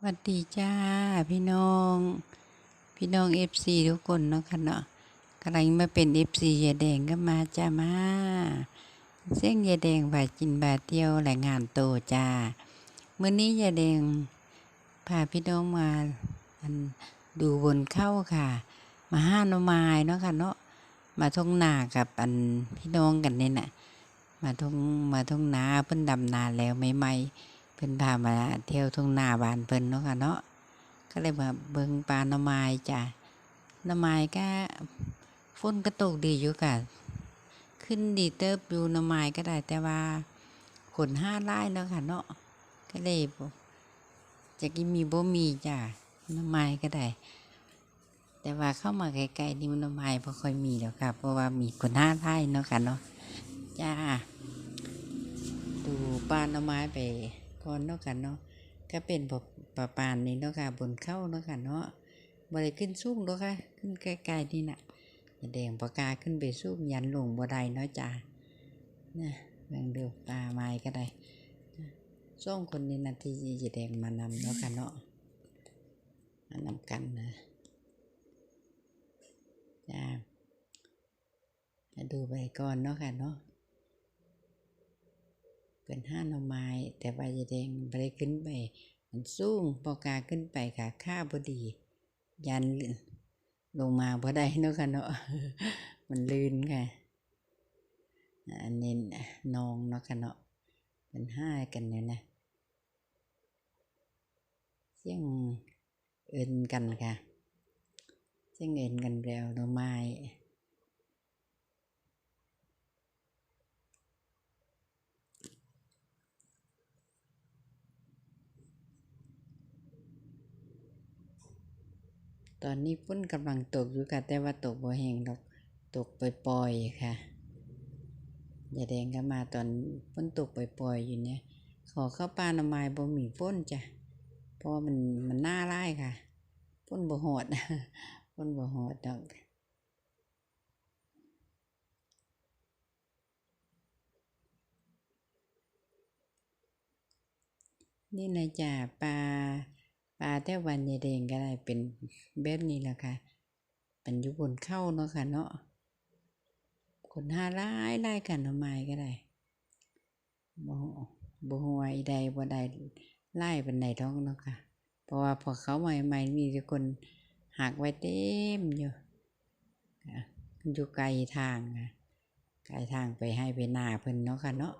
สวัสดีจ้าพี่น้อง พี่น้องเอฟซีทุกคนเนาะค่ะเนาะกำลังมาเป็นเอฟซียาแดงก็มาจ้ามาเส้นยาแดงบาจินบาเที่ยวแหล่งงานโตจ้าเมื่อนี้ยาแดงพาพี่น้องมาอันดูบนเข้าค่ะ มาห้าหนอไม้เนาะค่ะเนาะมาทงนากับอันพี่น้องกันเนี่ยนะมาทงมาทงนาเพิ่นดำนาแล้วใหม่ เพิ่นพามาเที่ยวทุ่งนาบ้านเพิ่นเนาะค่ะเนาะก็เลยมาเบิ่งปลาหน่อไม้จ้ะหน่อไม้ก็ฝนก็ตกดีอยู่ค่ะขึ้นดีเติบอยู่หน่อไม้ก็ได้แต่ว่าขนห้าไร่เนาะค่ะเนาะก็เลยจะกินมีบ่มีจ้ะหน่อไม้ก็ได้แต่ว่าเข้ามาไกลๆนี่มันน่อไม้บ่ค่อยมีแล้วค่ะ เพราะว่ามีคนห้าไร่เนาะค่ะเนาะจ้า ดูปลาหน่อไม้ไป ก่อนเนาะค่ะเนาะก็เป็นแบบประปานนี้เนาะค่ะบนเข้าเนาะค่ะเนาะบ่ได้ขึ้นสูงเนาะค่ะขึ้นใกล้ๆนี่น่ะอย่าแดงปากกาขึ้นไปสูงยันหลงบ่ได้เนาะจ้านะแบ่งเดือปลาไม้ก็ได้ส่งคนนี้นาที่จะแดงมานำเนาะค่ะเนาะมานำกันนะจ้าดูไปก่อนเนาะค่ะเนาะ เป็นห้าหน่อไม้ แต่ใบยาแดงบ่ได้ขึ้นไปมันสูงปอกาขึ้นไปค่ะค่าบดี ยันลงมาบ่ได้เนาะค่ะเนาะมันลื่นค่ะอันนี้นองเนาะค่ะเนาะเป็นห้ากันเนี่ยนะเสียงเอินกันค่ะเสียงเอินกันแล้วหน่อไม้ ตอนนี้ฝนกำลังตกอยู่ค่ะ แต่ว่าตกบ่แห้งดอกตกปล่อยๆค่ะยาแดงก็มาตอนฝนตกปล่อยๆอยู่เนี่ยขอเข้าป่าหน่อไม้บ่มีฝนจ้ะเพราะมันมันน่าร้ายค่ะฝนบ่โหดฝนบ่โหดดอกนี่นะจ้ะปลา ปลาแต่วันยายแดงก็ได้เป็นแบบนี้แหละค่ะเป็นอยู่บนเข้าเนาะค่ะเนาะคนห้าร้ายไล่กันทำไมก็ได้บ่บ่หวยใดบ่ได้ไล่เป็นใดท้องเนาะค่ะ เพราะว่าพอเขาใหม่ๆมีแต่คนหักไว้เต็มอยู่ค่ะอยู่ไกลทางค่ะไกลทางไปให้ไปหน้าเพิ่นเนาะค่ะเนาะ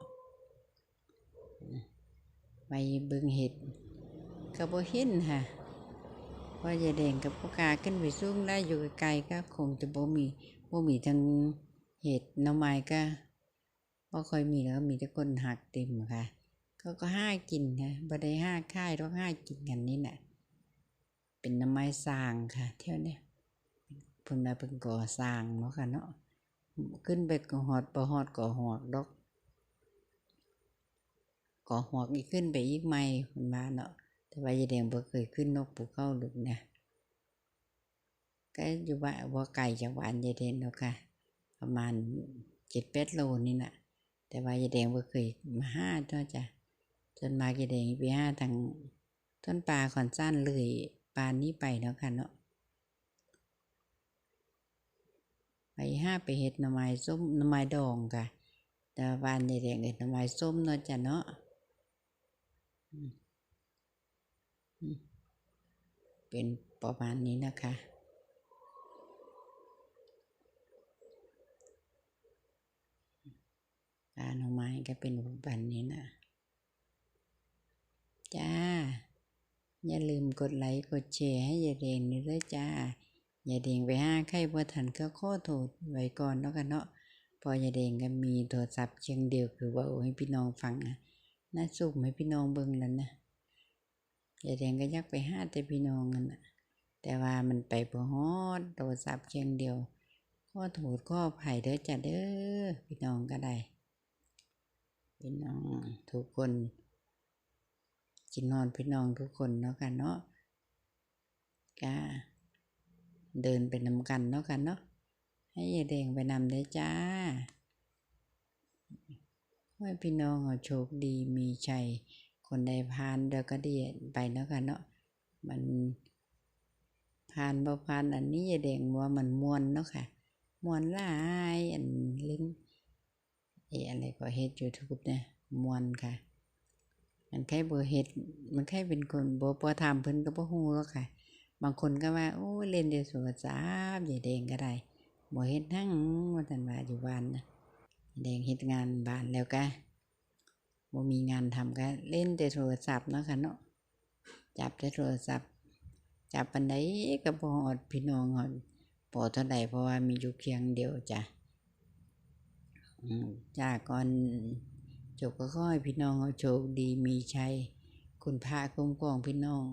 ไปเบิ่งเห็ด ก็บ่ห็นค่ะเพราะยายแดงกับพวกกาขึ้นไปสูงได้อยู่ไกลๆก็คงจะบ่มีบ่มีทั้งเห็ดน่อไม้ก็บ่ค่อยมีแล้วมีแต่คนหักเต็มค่ะเขาก็ห้ากินค่ะบ่ได้ห้าค่ายหรอกห้ากินกันนี่น่ะเป็นน่อไม้สร้างค่ะ เที่ยวเนี้ยเพิ่นมาเพิ่นก่อสร้างเนาะค่ะเนาะขึ้นไปก็ฮอดบ่ฮอดก็ฮอดดอกก่อหวกอีกขึ้นไปอีกไม่มันมาเนาะ แต่ว่ายายแดงบ่เคยขึ้นนกปูเข้าลูกนะก็อยู่ว่าว่าไก่จากหวานยายแดงเนาะค่ะ ประมาณเจ็ดแปดโลนี่น่ะแต่ว่ายายแดงบ่เคยมาห้าเนาะจ้ะจนมากยายแดงไปห้าทางต้นปลาขอนสั้นเลยปลานี้ไปเนาะค่ะเนาะไปห้าไปเห็ดหน่อไม้ส้มหน่อไม้ดองค่ะแต่วานยายแดงเห็ดหน่อไม้ส้มเนาะจ้ะเนาะ เป็นประมาณนี้นะคะปลาหน่อไม้ก็เป็นประมาณนี้นะจ้า อย่าลืมกดไลค์กดแชร์ให้ยายเดงนี่ด้วยจ้ายายเดงไปห้าใครบ่ทันก็ขอโทษไว้ก่อนเนาะกันเนาะพอยายเดงก็มีโทรศัพท์เชียงเดียวคือว่าโอ้ให้พี่น้องฟังอะน่าสุขให้พี่น้องเบิ่งแล้วนะ ยายแดงก็ยักไปห้าแต่พี่น้องกันน่ะแต่ว่ามันไปบ่ฮอดโทรศัพท์เพียงเดียวข้อโทษข้อไผ่เด้อจ้ะเด้อพี่น้องก็ได้ พี่น้องทุกคนกินนอนพี่น้องทุกคนเนาะกันเนาะก็เดินไปนำกันเนาะกันเนาะให้ยายแดงไปนำได้จ้าให้พี่น้องโชคดีมีชัย คนใดพานเดี๋ยวก็ดีไปเนาะค่ะเนาะมันผ่านบ่ผ่านอันนี้ยาแดงว่ามันมวนเนาะค่ะมวนลายอันล่นไอ้อะไรก็เฮ็ด YouTube เนี่ยมวนค่ะ มันใครบ่เฮ็ดมันใครเป็นคนบ่บ่ถามเพิ่นก็บ่ฮู้หรอกค่ะ บางคนก็ว่าโอ้เล่นแต่โทรศัพท์ยาแดงก็ได้บ่เฮ็ดหยังว่าซั่นว่าอยู่บ้านนะแดงเฮ็ดงานบ้านแล้วก็ บ่มีงานทำก็เล่นแต่โทรศัพท์เนาะค่ะเนาะจับแต่โทรศัพท์จับปันใดก็บ่ฮอดพี่น้องฮอดบ่เท่าใดเพราะว่ามีอยู่เพียงเดียวจ้ะจ้าก่อนจบก็ค่อยพี่น้องเอาโชคดีมีชัยคุณพระคุ้มครองพี่น้อง